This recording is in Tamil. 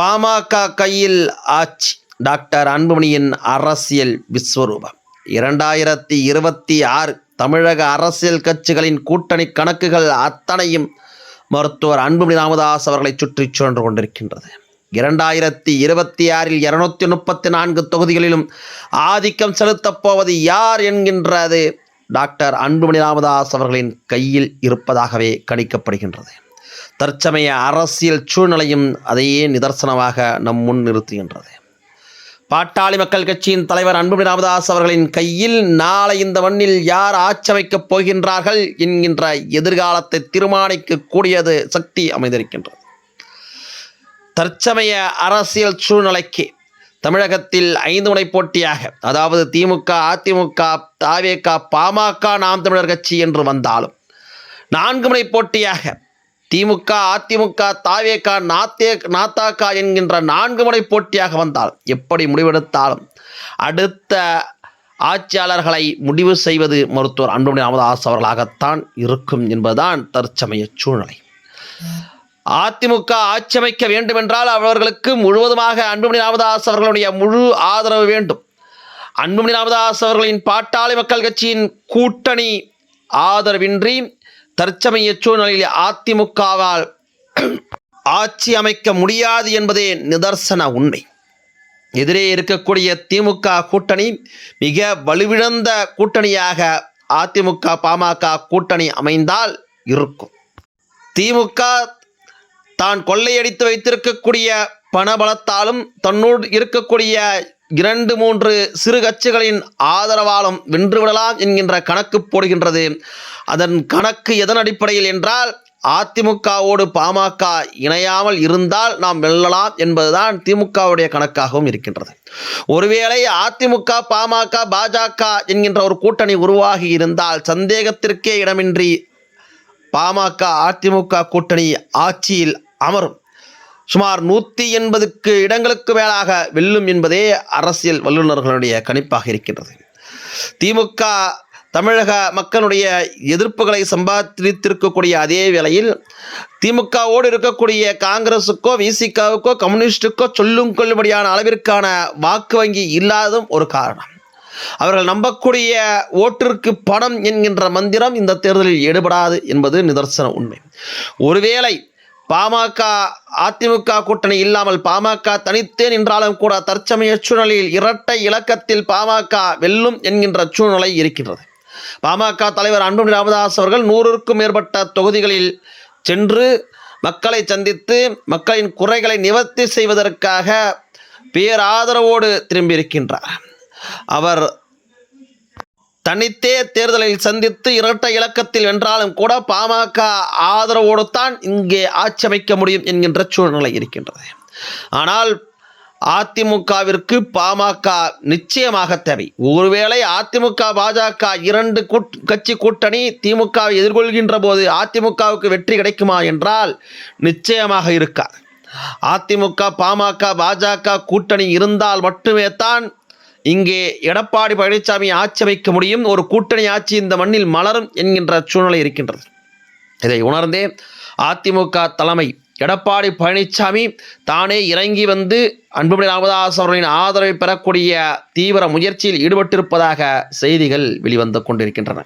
பாமக கையில் ஆட்சி. டாக்டர் அன்புமணியின் அரசியல் விஸ்வரூபம். இரண்டாயிரத்தி இருபத்தி ஆறு தமிழக அரசியல் கட்சிகளின் கூட்டணி கணக்குகள் அத்தனையும் மருத்துவர் அன்புமணி ராமதாஸ் அவர்களை சுற்றி சுழன்று கொண்டிருக்கின்றது. இரண்டாயிரத்தி இருபத்தி ஆறில் இருநூத்தி முப்பத்தி நான்கு தொகுதிகளிலும் ஆதிக்கம் செலுத்தப் போவது யார் என்கின்றது? டாக்டர் அன்புமணி ராமதாஸ் அவர்களின் கையில் இருப்பதாகவே கணிக்கப்படுகின்றது. தற்சமய அரசியல் சூழ்நிலையும் அதையே நிதர்சனமாக நம் முன் நிறுத்துகின்றது. பாட்டாளி மக்கள் கட்சியின் தலைவர் அன்புமணி ராமதாஸ் அவர்களின் கையில் நாளை இந்த மண்ணில் யார் ஆட்சமைக்கப் போகின்றார்கள் என்கின்ற எதிர்காலத்தை தீர்மானிக்கக்கூடியது சக்தி அமைந்திருக்கின்றது. தற்சமய அரசியல் சூழ்நிலைக்கு தமிழகத்தில் ஐந்து முனை போட்டியாக அதாவது திமுக அதிமுக தாவேக பாமக நாம் தமிழர் கட்சி என்று வந்தாலும் நான்கு முனை போட்டியாக திமுக அதிமுக தாவேகா நாத்தே நாத்தாக்கா என்கின்ற நான்கு முறை போட்டியாக வந்தால் எப்படி முடிவெடுத்தாலும் அடுத்த ஆட்சியாளர்களை முடிவு செய்வது மருத்துவர் அன்புமணி ராமதாஸ் அவர்களாகத்தான் இருக்கும் என்பதுதான் தற்சமய சூழ்நிலை. அதிமுக ஆட்சி அமைக்க வேண்டுமென்றால் அவர்களுக்கு முழுவதுமாக அன்புமணி ராமதாஸ் அவர்களுடைய முழு ஆதரவு வேண்டும். அன்புமணி ராமதாஸ் அவர்களின் பாட்டாளி மக்கள் கட்சியின் கூட்டணி ஆதரவின்றி தற்சமய சூழ்நிலையில் அதிமுகவால் ஆட்சி அமைக்க முடியாது என்பதே நிதர்சன உண்மை. எதிரே இருக்கக்கூடிய திமுக கூட்டணி மிக வலுவிழந்த கூட்டணியாக அதிமுக பாமக கூட்டணி அமைந்தால் இருக்கும். திமுக தான் கொள்ளையடித்து வைத்திருக்கக்கூடிய பணபலத்தாலும் தன்னோடு இருக்கக்கூடிய இரண்டு மூன்று சிறு கட்சிகளின் ஆதரவாலும் வென்றுவிடலாம் என்கின்ற கணக்கு போடுகின்றது. அதன் கணக்கு எதன் அடிப்படையில் என்றால் அதிமுகவோடு பாமக இணையாமல் இருந்தால் நாம் வெல்லலாம் என்பதுதான் திமுகவுடைய கணக்காகவும் இருக்கின்றது. ஒருவேளை அதிமுக பாமக பாஜக என்கின்ற ஒரு கூட்டணி உருவாகி இருந்தால் சந்தேகத்திற்கே இடமின்றி பாமக அதிமுக கூட்டணி ஆட்சியில் அமரும். சுமார் நூற்றி எண்பதுக்கு இடங்களுக்கு மேலாக வெல்லும் என்பதே அரசியல் வல்லுநர்களுடைய கணிப்பாக இருக்கின்றது. திமுக தமிழக மக்களுடைய எதிர்ப்புகளை சம்பாதித்திருக்கக்கூடிய அதே வேளையில் திமுகவோடு இருக்கக்கூடிய காங்கிரஸுக்கோ விசிகாவுக்கோ கம்யூனிஸ்டுக்கோ சொல்லும் கொள்ளும்படியான அளவிற்கான வாக்கு வங்கி இல்லாததும் ஒரு காரணம். அவர்கள் நம்பக்கூடிய ஓட்டிற்கு பணம் என்கின்ற மந்திரம் இந்த தேர்தலில் ஈடுபடாது என்பது நிதர்சன உண்மை. ஒருவேளை பாமக அதிமுக கூட்டணி இல்லாமல் பாமக தனித்தே நின்றாலும் கூட தற்சமய சூழ்நிலையில் இரட்டை இலக்கத்தில் பாமக வெல்லும் என்கின்ற சூழ்நிலை இருக்கின்றது பாமக தலைவர் அன்புமணி ராமதாஸ் அவர்கள் நூறுக்கும் மேற்பட்ட தொகுதிகளில் சென்று மக்களை சந்தித்து மக்களின் குறைகளை நிவர்த்தி செய்வதற்காக பேராதரவோடு திரும்பியிருக்கின்றார். அவர் தனித்தே தேர்தலில் சந்தித்து இரட்டை இலக்கத்தில் வென்றாலும் கூட பாமக ஆதரவோடு தான் இங்கே ஆட்சி அமைக்க முடியும் என்கின்ற சூழ்நிலை இருக்கின்றது. ஆனால் அதிமுகவிற்கு பாமக நிச்சயமாக தேவை. ஒருவேளை அதிமுக பாஜக இரண்டு கூட் கட்சி கூட்டணி திமுகவை எதிர்கொள்கின்ற போது அதிமுகவுக்கு வெற்றி கிடைக்குமா என்றால் நிச்சயமாக இருக்காது. அதிமுக பாமக பாஜக கூட்டணி இருந்தால் மட்டுமே தான் இங்கே எடப்பாடி பழனிசாமி ஆட்சி அமைக்க முடியும். ஒரு கூட்டணி ஆட்சி இந்த மண்ணில் மலரும் என்கின்ற சூழ்நிலை இருக்கின்றது. இதை உணர்ந்தே அதிமுக தலைமை எடப்பாடி பழனிசாமி தானே இறங்கி வந்து அன்புமணி ராமதாஸ் அவர்களின் ஆதரவை பெறக்கூடிய தீவிர முயற்சியில் ஈடுபட்டிருப்பதாக செய்திகள் வெளிவந்து கொண்டிருக்கின்றன.